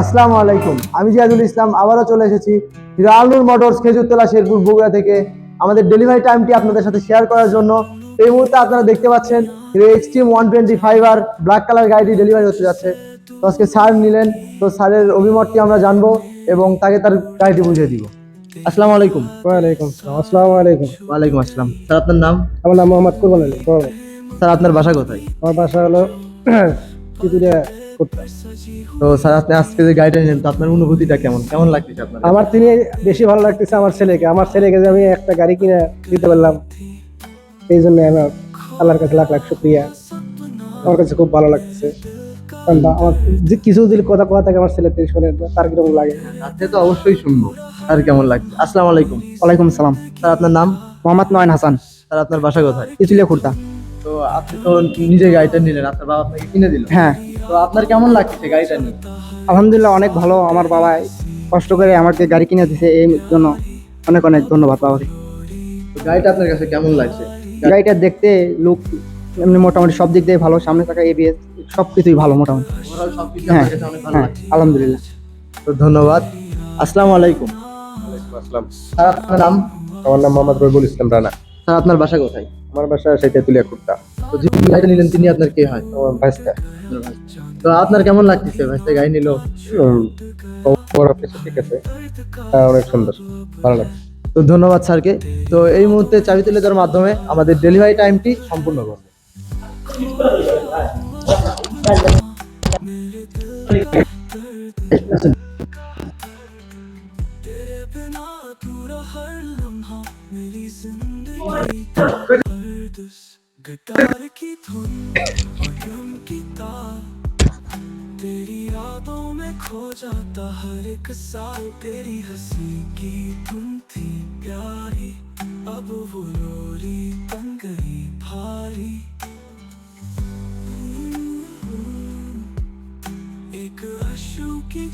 আসসালামু আলাইকুম। আমি জিয়াদুল ইসলাম, আবারও চলে এসেছি আলনুর মোটরস খেজুরতলা শেরপুর বগুড়া থেকে। আমাদের ডেলিভারি টাইমটি আপনাদের সাথে শেয়ার করার জন্য। এই মুহূর্তে আপনারা দেখতে পাচ্ছেন এক্সট্রিম ওয়ান টোয়েন্টি ফাইভ আর ব্ল্যাক কালার গাড়িটি ডেলিভারি হতে যাচ্ছে। তো আজকে স্যার নিলেন, তো স্যারের অভিমতটি আমরা জানব এবং তাকে তার গাড়িটি বুঝিয়ে দিব। আসসালামু আলাইকুম। ওয়ালাইকুম আসসালাম আসসালামু আলাইকুম। ওয়ালাইকুম আসসালাম। স্যার আপনার নাম? আমার নাম মোহাম্মদ কুরবান আলী স্যার আপনার বাসা কোথায়? আমার বাসা হলো চিতুরিয়া তো স্যার আপনি আজকে যে গাড়িটা নিলেন তো আপনার অনুভূতিটা কেমন? কেমন লাগতেছে আপনার? আমার তিনি বেশি ভালো লাগতেছে আমার ছেলেকে। আমার ছেলেকে যে আমি একটা গাড়ি কিনে দিতে পারলাম এই জন্য আমার আল্লাহর কাছে লাখ লাখ শুক্রিয়া। আমার কাছে খুব ভালো লাগতেছে। আমার যে কিছু যদি কথা কথা থাকে আমার ছেলে শুনে তার কীরকম লাগে? তো অবশ্যই শুনব। আর কেমন লাগছে? আসসালামু আলাইকুম। ওয়ালাইকুম সালাম। স্যার আপনার নাম? মোহাম্মদ নয়ন হাসান। স্যার আপনার বাসা কোথায়? ইচুলিয়া তো আপনি তো নিজে গাড়িটা নিলেন আপনার বাবা আপনাকে কিনে দিল। হ্যাঁ। তো আপনার কেমন লাগছে গাড়িটা নিয়ে? আলহামদুলিল্লাহ অনেক ভালো। আমার বাবা কষ্ট করে আমাকে গাড়ি কিনে দিয়েছে এই জন্য অনেক অনেক ধন্যবাদ বাবাকে। গাড়িটা আপনার কাছে কেমন লাগছে? গাড়িটা দেখতে লুক এমনি মোটামুটি সব দিক দিয়ে ভালো। সামনে থাকা এবিএস সব কিছুই ভালো মোটামুটি। হ্যাঁ হ্যাঁ আলহামদুলিল্লাহ। তো ধন্যবাদ। আসসালামু আলাইকুম। আসসালাম। স্যার আপনার নাম? আমার নাম মোহাম্মদ রবিউল ইসলাম রানা। স্যার আপনার বাসা কোথায়? আমার বাসা সেই তেঁতুলিয়া কুর্তা তো যিনি গাড়িটা নিলেন তিনি আপনার কে হয়? আমার ভাইস্তা। তো আপনার কেমন লাগতেছে? ভাইস্তে গাড়ি নিল? ঠিক আছে। হ্যাঁ, অনেক সুন্দর। ভালো লাগে তো ধন্যবাদ স্যারকে। তো এই মুহূর্তে চাবি তুলে দেওয়ার মাধ্যমে আমাদের ডেলিভারি টাইমটি সম্পূর্ণ করবে गिटार की धुन और की तार तेरी यादों में खो जाता हर एक साल तेरी हंसी की धुन थी प्यारी अब वो